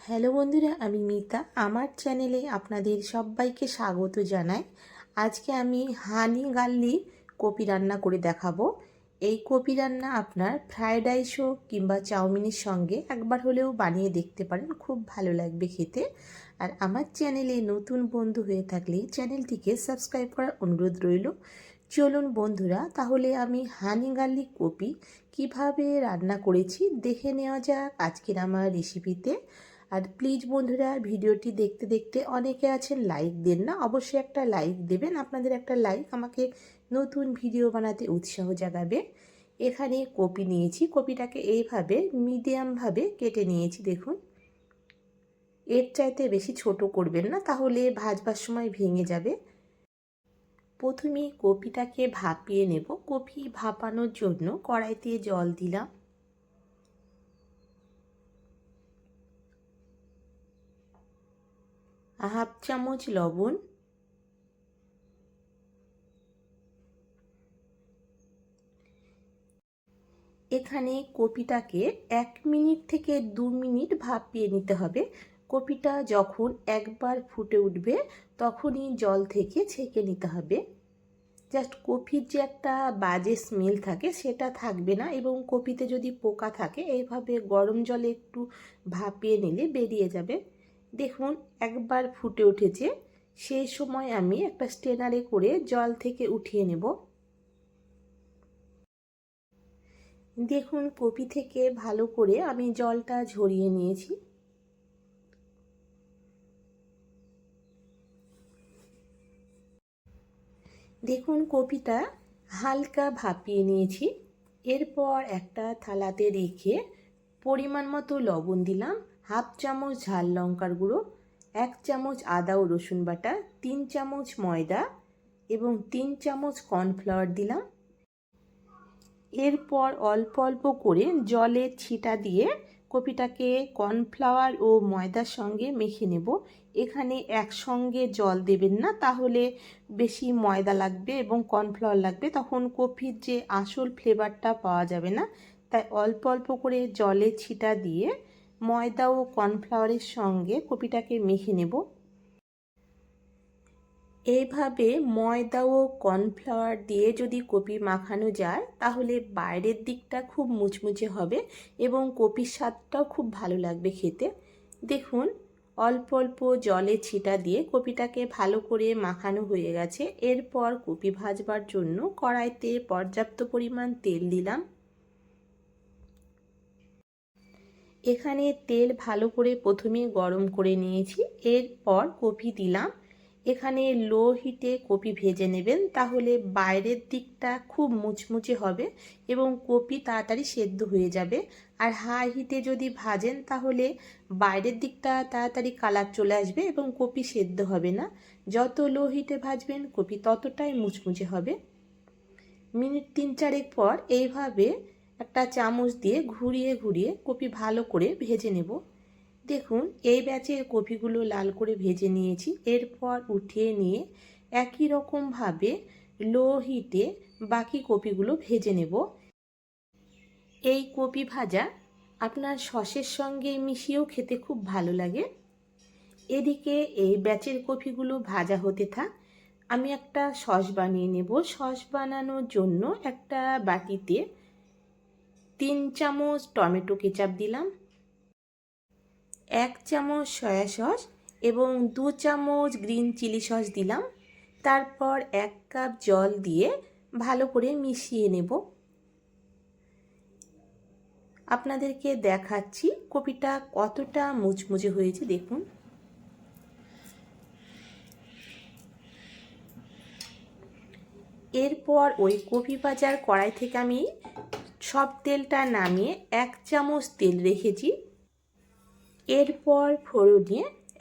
Hello বন্ধুরা, আমি মিতা। আমার চ্যানেলে আপনাদের সবাইকে স্বাগত জানাই। আজকে আমি হানি গার্লি কপি রান্না করে দেখাবো। এই কপি রান্না আপনার ফ্রায়েড রাইস হোক কিংবা চাউমিনের সঙ্গে একবার হলেও বানিয়ে দেখতে পারেন, খুব ভালো লাগবে খেতে। আর আমার চ্যানেলে নতুন বন্ধু হয়ে থাকলে চ্যানেলটিকে সাবস্ক্রাইব করার অনুরোধ রইল। চলুন বন্ধুরা, তাহলে আমি হানি গার্লিক কপি কীভাবে রান্না করেছি দেখে নেওয়া যাক আজকের আমার রেসিপিতে আর প্লিজ বন্ধুরা, ভিডিওটি দেখতে দেখতে অনেকে আছেন লাইক দেন না, অবশ্যই একটা লাইক দেবেন। আপনাদের একটা লাইক আমাকে নতুন ভিডিও বানাতে উৎসাহ জাগাবে। এখানে কপি নিয়েছি, কপিটাকে এইভাবে মিডিয়ামভাবে কেটে নিয়েছি, দেখুন। এর চাইতে বেশি ছোট করবেন না, তাহলে ভাজবার সময় ভেঙে যাবে। প্রথমে কপিটাকে ভাপিয়ে নেব। কপি ভাপানোর জন্য কড়াইতে জল দিলাম। হাফ চামচ লবণ। এখানে কপিটাকে এক মিনিট থেকে দু মিনিট ভাপিয়ে নিতে হবে। কপিটা যখন একবার ফুটে উঠবে, তখনই জল থেকে ছেঁকে নিতে হবে। জাস্ট কপির যে একটা বাজে স্মেল থাকে, সেটা থাকবে না এবং কপিতে যদি পোকা থাকে, এইভাবে গরম জলে একটু ভাপিয়ে নিলে বেরিয়ে যাবে। দেখুন, একবার ফুটে উঠেছে। সেই সময় আমি একটা স্টেনারে করে জল থেকে উঠিয়ে নেব। দেখুন, কপি থেকে ভালো করে আমি জলটা ঝরিয়ে নিয়েছি। দেখুন, কপিটা হালকা ভাপিয়ে নিয়েছি। এরপর একটা থালাতে রেখে পরিমাণ মতো লবণ দিলাম। হাফ চামচ ঝাল লঙ্কার গুঁড়ো, এক চামচ আদা ও রসুন বাটা, তিন চামচ ময়দা এবং তিন চামচ কর্নফ্লাওয়ার দিলাম। এরপর অল্প অল্প করে জলে ছিটা দিয়ে কপিটাকে কর্নফ্লাওয়ার ও ময়দার সঙ্গে মেখে নেব। এখানে একসঙ্গে জল দেবেন না, তাহলে বেশি ময়দা লাগবে এবং কর্নফ্লাওয়ার লাগবে। তখন কপির যে আসল ফ্লেভারটা পাওয়া যাবে না, তাই অল্প অল্প করে জলে ছিটা দিয়ে ময়দা ও কর্নফ্লাওয়ারের সঙ্গে কপিটাকে মেখে নেব। এইভাবে ময়দা ও কর্নফ্লাওয়ার দিয়ে যদি কপি মাখানো যায়, তাহলে বাইরের দিকটা খুব মুচমুচে হবে এবং কপির স্বাদটাও খুব ভালো লাগবে খেতে। দেখুন, অল্প অল্প জলে ছিটা দিয়ে কপিটাকে ভালো করে মাখানো হয়ে গেছে। এরপর কপি ভাজবার জন্য কড়াইতে পর্যাপ্ত পরিমাণ তেল দিলাম। এখানে তেল ভালো করে প্রথমে গরম করে নিয়েছি, এরপর কপি দিলাম। এখানে লো হিটে কপি ভেজে নেবেন, তাহলে বাইরের দিকটা খুব মুচমুচে হবে এবং কপি তাড়াতাড়ি সেদ্ধ হয়ে যাবে। আর হাই হিটে যদি ভাজেন, তাহলে বাইরের দিকটা তাড়াতাড়ি কালার চলে আসবে এবং কপি সেদ্ধ হবে না। যত লো হিটে ভাজবেন, কপি ততটাই মুচমুচে হবে। মিনিট তিন চারেক পর এইভাবে একটা চামচ দিয়ে ঘুরিয়ে ঘুরিয়ে কপি ভালো করে ভেজে নেব। দেখুন, এই ব্যাচের কপিগুলো লাল করে ভেজে নিয়েছি। এরপর উঠিয়ে নিয়ে একই রকমভাবে লো হিটে বাকি কপিগুলো ভেজে নেব। এই কপি ভাজা আপনার সসের সঙ্গে মিশিয়েও খেতে খুব ভালো লাগে। এদিকে এই ব্যাচের কপিগুলো ভাজা হতে থাক। আমি একটা সস বানিয়ে নেব। সস বানানোর জন্য একটা বাটিতে তিন চামচ টমেটো কেচাপ দিলাম, এক চামচ সয়া সস এবং দু চামচ গ্রিন চিলি সস দিলাম। তারপর এক কাপ জল দিয়ে ভালো করে মিশিয়ে নেব। আপনাদেরকে দেখাচ্ছি কপিটা কতটা মুচমুচে হয়েছে, দেখুন। এরপর ওই কপি ভাজার কড়াই থেকে আমি সব তেলটা নামিয়ে এক চামচ তেল রেখেছি। এরপর ফোড়নে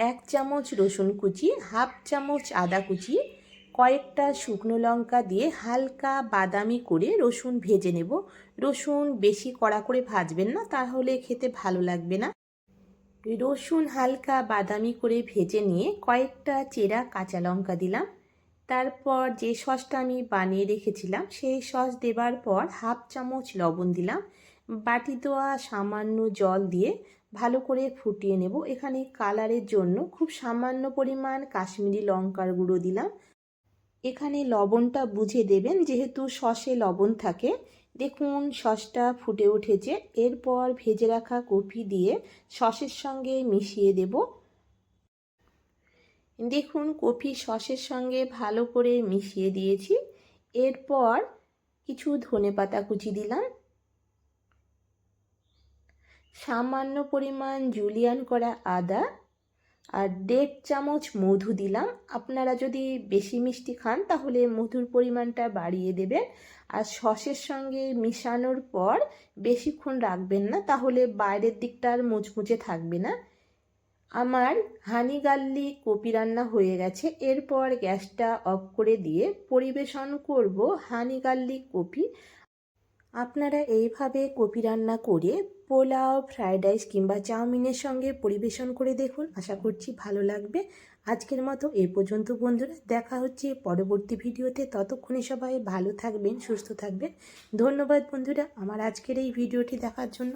এক চামচ রসুন কুচি, হাফ চামচ আদা কুচি, কয়েকটা শুকনো লঙ্কা দিয়ে হালকা বাদামি করে রসুন ভেজে নেব। রসুন বেশি কড়া করে ভাজবেন না, তাহলে খেতে ভালো লাগবে না। রসুন হালকা বাদামি করে ভেজে নিয়ে কয়েকটা চেরা কাঁচা লঙ্কা দিলাম। তারপর যে সসটা আমি বানিয়ে রেখেছিলাম, সেই সস দেবার পর হাফ চামচ লবণ দিলাম। বাটি দেওয়া সামান্য জল দিয়ে ভালো করে ফুটিয়ে নেব। এখানে কালারের জন্য খুব সামান্য পরিমাণ কাশ্মীরি লঙ্কার গুঁড়ো দিলাম। এখানে লবণটা বুঝে দেবেন, যেহেতু সসে লবণ থাকে। দেখুন, সসটা ফুটে উঠেছে। এরপর ভেজে রাখা কফি দিয়ে সসের সঙ্গে মিশিয়ে দেব। দেখুন, কফি সসের সঙ্গে ভালো করে মিশিয়ে দিয়েছি। এরপর কিছু ধনে পাতা কুচি দিলাম। সামান্য পরিমাণ জুলিয়ান করা আদা আর দেড় চামচ মধু দিলাম। আপনারা যদি বেশি মিষ্টি খান, তাহলে মধুর পরিমাণটা বাড়িয়ে দেবেন। আর সসের সঙ্গে মিশানোর পর বেশিক্ষণ রাখবেন না, তাহলে বাইরের দিকটা আর মুচমুচে থাকবে না। আমার হানি গার্লিক কপি রান্না হয়ে গেছে। এরপর গ্যাসটা অফ করে দিয়ে পরিবেশন করব হানি গার্লিক কপি। আপনারা এইভাবে কপি রান্না করে পোলাও ফ্রায়েড রাইস কিংবা চাউমিনের সঙ্গে পরিবেশন করে দেখুন। আশা করছি ভালো লাগবে। আজকের মতো এ পর্যন্ত বন্ধুরা, দেখা হচ্ছে পরবর্তী ভিডিওতে। ততক্ষণে সবাই ভালো থাকবেন, সুস্থ থাকবেন। ধন্যবাদ বন্ধুরা, আমার আজকের এই ভিডিওটি দেখার জন্য।